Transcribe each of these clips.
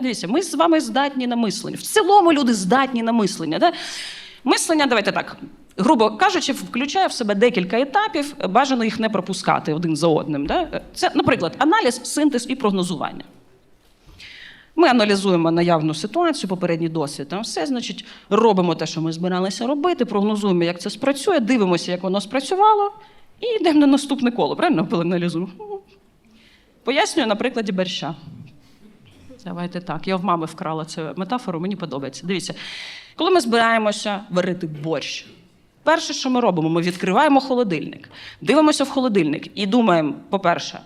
Дивіться, ми з вами здатні на мислення. В цілому люди здатні на мислення. Да? Мислення, давайте так, грубо кажучи, включає в себе декілька етапів, бажано їх не пропускати один за одним. Да? Це, наприклад, аналіз, синтез і прогнозування. Ми аналізуємо наявну ситуацію, попередній досвід. Там все, значить, робимо те, що ми збиралися робити, прогнозуємо, як це спрацює, дивимося, як воно спрацювало, і йдемо на наступне коло. Правильно аналізуємо? Пояснюю на прикладі борща. Давайте так. Я в мами вкрала цю метафору, мені подобається. Дивіться, коли ми збираємося варити борщ, перше, що ми робимо, ми відкриваємо холодильник, дивимося в холодильник і думаємо, по-перше,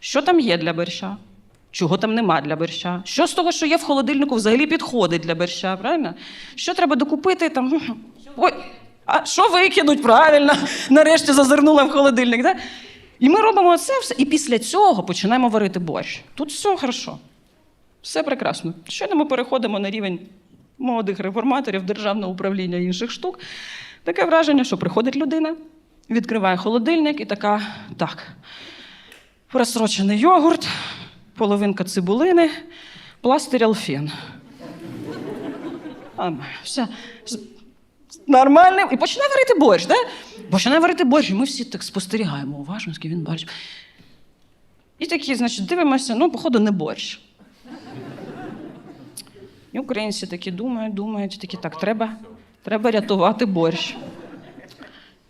що там є для борща, чого там нема для борща, що з того, що є в холодильнику, взагалі підходить для борща, правильно? Що треба докупити там. Ой, а що викинуть? Правильно, нарешті зазирнула в холодильник. Да? І ми робимо це все, і після цього починаємо варити борщ. Тут все хорошо. Все прекрасно. Щойно ми переходимо на рівень молодих реформаторів, державного управління і інших штук. Таке враження, що приходить людина, відкриває холодильник і така: так, просрочений йогурт, половинка цибулини, пластир алфен. А, все. Нормально. І починає варити борщ, да? Починає варити борщ, і ми всі так спостерігаємо уважно, скільки він борщ. І такі, значить, дивимося, ну, походу, не борщ. І українці такі думають, думають, такі так, треба, треба рятувати борщ.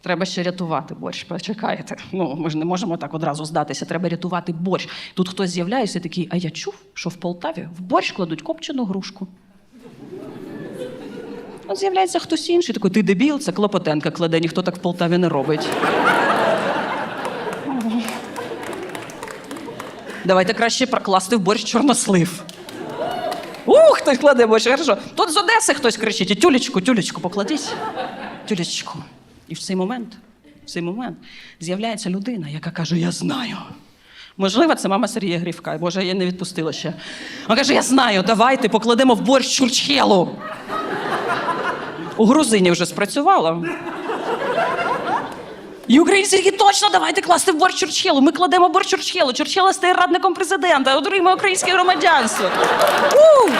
Треба ще рятувати борщ. Почекайте. Ну, ми ж не можемо так одразу здатися. Треба рятувати борщ. Тут хтось з'являється такий, а я чув, що в Полтаві в борщ кладуть копчену грушку. От з'являється хтось інший, такий, ти дебіл, це Клопотенка кладе, ніхто так в Полтаві не робить. Давайте краще прокласти в борщ чорнослив. Ух, хтось кладе борщ, хорошо. Тут з Одеси хтось кричить: «І тюлечку, тюлечку, покладіть. Тюлечку. І в цей момент, в цей момент з'являється людина, яка каже: Я знаю. Можливо, це мама Сергія Грівка. Боже, я не відпустила ще. Вона каже: Я знаю, давайте покладемо в борщ чурчхелу. У грузині вже спрацювало. І українці такі точно давайте класти в борщ Чурчхелу. Ми кладемо борщ Чурчхелу. Чурчхела стає радником президента, отримує українське громадянство. У!